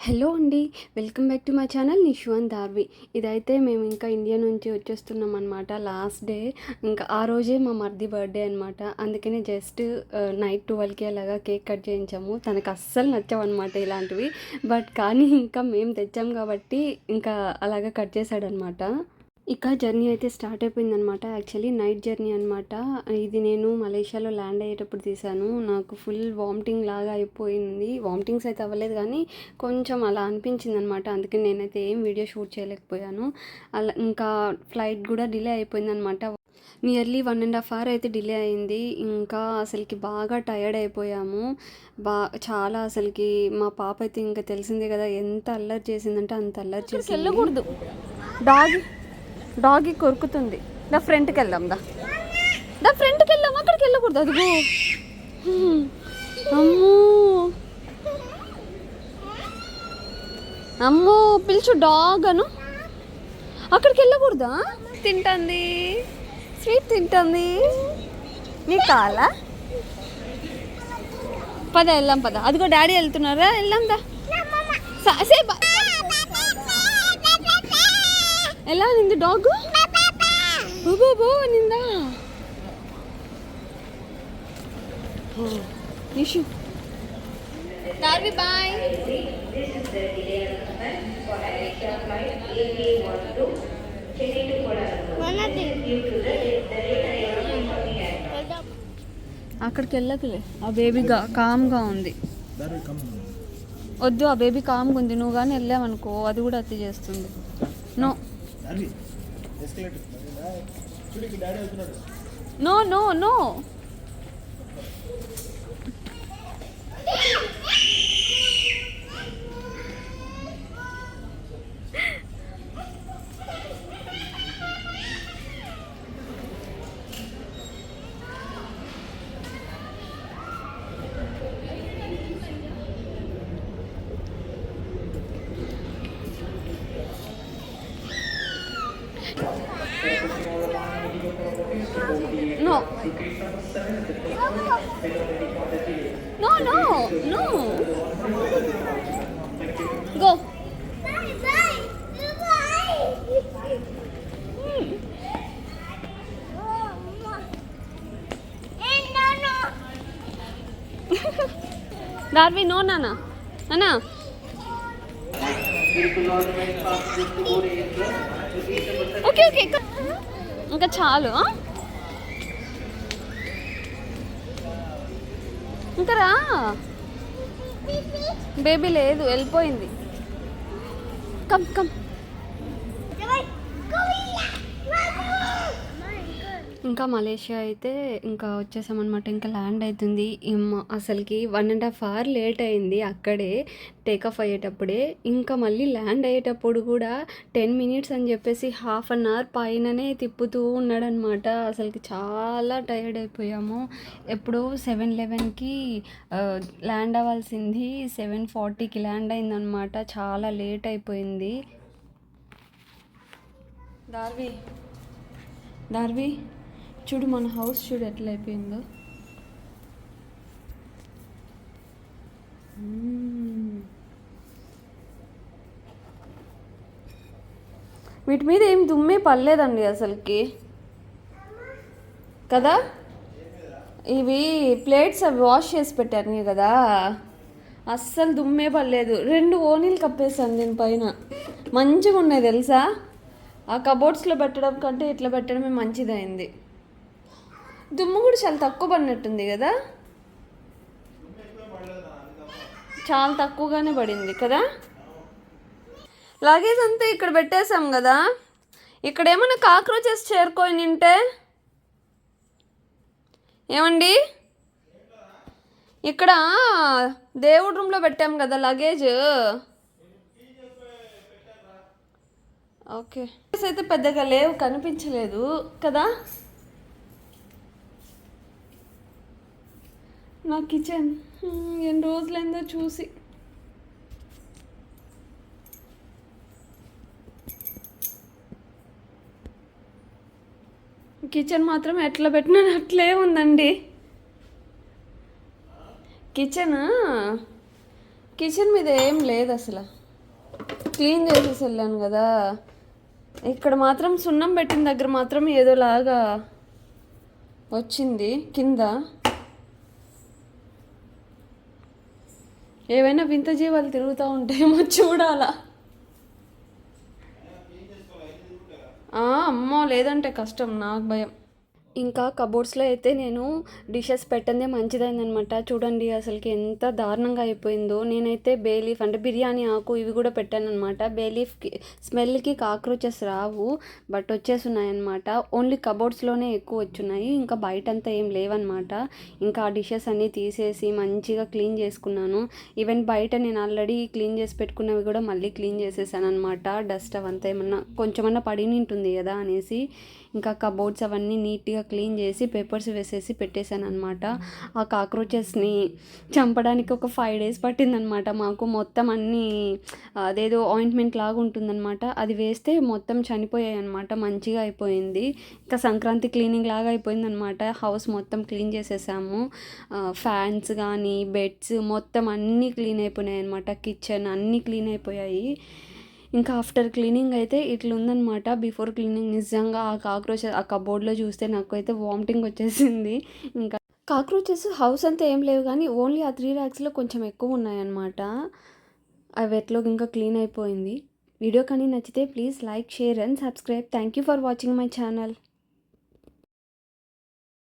Hello అండి welcome back to my channel Nishwan Darvi ఇదైతే మేము ఇంకా ఇండియా నుంచి వచ్చేస్తున్నాం అనమాట లాస్ట్ డే. ఇంకా ఆ రోజే మా మర్ది బర్త్డే అనమాట అందుకనే జస్ట్ నైట్ ట్వెల్వ్కి అలాగా కేక్ కట్ చేయించాము. తనకు అస్సలు నచ్చవన్నమాట ఇలాంటివి. బట్ కానీ ఇంకా మేము తెచ్చాం కాబట్టి ఇంకా అలాగా కట్ చేశాడనమాట ఇక జర్నీ అయితే స్టార్ట్ అయిపోయిందనమాట యాక్చువల్లీ నైట్ జర్నీ అనమాట ఇది నేను మలేషియాలో ల్యాండ్ అయ్యేటప్పుడు తీసాను నాకు ఫుల్ వామిటింగ్ లాగా అయిపోయింది. వామిటింగ్స్ అయితే అవ్వలేదు కానీ కొంచెం అలా అనిపించింది అనమాట అందుకని నేనైతే ఏం వీడియో షూట్ చేయలేకపోయాను. అలా ఇంకా ఫ్లైట్ కూడా డిలే అయిపోయింది అనమాట nearly one and half hour అయితే డిలే అయింది. ఇంకా అసలుకి బాగా టయర్డ్ అయిపోయాము. బా చాలా అసలుకి మా పాప అయితే ఇంకా తెలిసిందే కదా ఎంత అల్లరి చేసిందంటే అంత అల్లరి చేసి వెళ్ళకూడదు. డాగ్ డాగి కొరుకుతుంది. దా ఫ్రంట్కి వెళ్దాం దా. దా ఫ్రంట్కి వెళ్దాం అక్కడికి వెళ్ళకూడదు అదిగో. అమ్మో. అమ్మో పిలుచు డాగ్ అను అక్కడికి వెళ్ళకూడదా? తింటుంది. స్వీట్ తింటుంది. నీ కాలా? పద వెళ్దాం పద. అదిగో డాడీ వెళ్తున్నారా? వెళ్దాం దా. స- సే బా- ఎలా నింది డాగ్? నిందా నిషు. డార్వి బాయ్. అక్కడికి వెళ్ళకులే. ఆ బేబీ గా కామ్గా ఉంది. వద్దు ఆ బేబీ కామ్గా ఉంది. నువ్వు కానీ వెళ్ళావనుకో అది కూడా అతి చేస్తుంది. No. No no no No. No, no, no. Go. Darby, no, Nana. Nana. Okay okay ఇంకా చాలు ఇంకా రా. బేబీ లేదు వెళ్ళిపోయింది. Come come. ఇంకా మలేషియా అయితే ఇంకా వచ్చేసామన్నమాట. ఇంకా ల్యాండ్ అవుతుంది అసలుకి one and half hour late అయింది అక్కడే టేకఫ్ అయ్యేటప్పుడే. ఇంకా మళ్ళీ ల్యాండ్ అయ్యేటప్పుడు కూడా టెన్ మినిట్స్ అని చెప్పేసి హాఫ్ అన్ అవర్ పైననే తిప్పుతూ ఉన్నాడనమాట అసలుకి చాలా టైర్డ్ అయిపోయాము. ఎప్పుడో సెవెన్ లెవెన్కి ల్యాండ్ అవ్వాల్సింది సెవెన్ ఫార్టీకి ల్యాండ్ అయిందనమాట చాలా లేట్ అయిపోయింది. దార్వి దార్వి. చూడు మన హౌస్ చూడు ఎట్లా అయిపోయిందో వీటి మీద ఏం దుమ్మే పడలేదండి అసలుకి. కదా? ఇవి ప్లేట్స్ అవి వాష్ చేసి పెట్టారు నీ కదా? అస్సలు దుమ్మే పడలేదు. రెండు ఓనీలు కప్పేసాను దీని పైన. మంచిగా ఉన్నాయి తెలుసా? ఆ కబోర్డ్స్లో పెట్టడం కంటే ఇట్లా పెట్టడమే మంచిదైంది. దుమ్ము కూడా చాలా తక్కువ పడినట్టుంది కదా? చాలా తక్కువగానే పడింది కదా? లగేజ్ అంతా ఇక్కడ పెట్టేశాం కదా? ఇక్కడ ఏమైనా కాక్రోచెస్ చేరుకొని నింటే? ఏమండి? ఇక్కడ దేవుడి రూమ్లో పెట్టాం కదా లగేజ్? ఓకే. అయితే పెద్దగా లేవు కనిపించలేదు కదా? మా కిచెన్. ఎన్ని రోజులైందో చూసి. కిచెన్ మాత్రం ఎట్లా పెట్టినా అట్లే ఉందండి. కిచెన్ కిచెన్ మీద ఏం లేదు అసలు. క్లీన్ చేసేసి వెళ్ళాను కదా. ఇక్కడ మాత్రం సున్నం పెట్టిన దగ్గర మాత్రం ఏదోలాగా వచ్చింది కింద. ఏవైనా వింత జీవాలు తిరుగుతూ ఉంటాయేమో చూడాలా. అమ్మో లేదంటే కష్టం నాకు భయం. ఇంకా కబోర్డ్స్లో అయితే నేను డిషెస్ పెట్టందే మంచిదైందనమాట చూడండి అసలుకి ఎంత దారుణంగా అయిపోయిందో. నేనైతే బేలీఫ్ అంటే బిర్యానీ ఆకు ఇవి కూడా పెట్టానమాట బేలీఫ్కి స్మెల్కి కాక్రోచెస్ రావు బట్ వచ్చేస్తున్నాయి అనమాట ఓన్లీ కబోర్డ్స్లోనే ఎక్కువ వచ్చున్నాయి. ఇంకా బయట అంతా ఏం లేవన్నమాట. ఇంకా ఆ డిషెస్ అన్నీ తీసేసి మంచిగా క్లీన్ చేసుకున్నాను. ఈవెన్ బయట నేను ఆల్రెడీ క్లీన్ చేసి పెట్టుకున్నవి కూడా మళ్ళీ క్లీన్ చేసేసాను అనమాట డస్ట్ అవంతా ఏమన్నా కొంచెమన్నా పడి ఉంటుంది కదా అనేసి. ఇంకా కబోర్డ్స్ అవన్నీ నీట్గా క్లీన్ చేసి పేపర్స్ వేసేసి పెట్టేశాను అనమాట ఆ కాక్రోచెస్ని చంపడానికి ఒక ఫైవ్ డేస్ పట్టిందనమాట మాకు మొత్తం అన్నీ అదేదో ఆయింట్మెంట్ లాగా ఉంటుందన్నమాట. అది వేస్తే మొత్తం చనిపోయాయి అనమాట మంచిగా అయిపోయింది. ఇంకా సంక్రాంతి క్లీనింగ్ లాగా అయిపోయిందనమాట హౌస్ మొత్తం క్లీన్ చేసేసాము. ఫ్యాన్స్ కానీ బెడ్స్ మొత్తం అన్నీ క్లీన్ అయిపోయినాయి అనమాట కిచెన్ అన్నీ క్లీన్ అయిపోయాయి. ఇంకా ఆఫ్టర్ క్లీనింగ్ అయితే ఇట్లా ఉందన్నమాట బిఫోర్ క్లీనింగ్ నిజంగా ఆ కాక్రోచ్ ఆ కబోర్డ్లో చూస్తే నాకు అయితే వామిటింగ్ వచ్చేసింది. ఇంకా కాక్రోచెస్ హౌస్ అంతా ఏం లేవు కానీ ఓన్లీ ఆ త్రీ ర్యాక్స్లో కొంచెం ఎక్కువ ఉన్నాయన్నమాట. అవి ఎట్లో ఇంకా క్లీన్ అయిపోయింది. వీడియో కానీ నచ్చితే please like share and subscribe thank you for watching my channel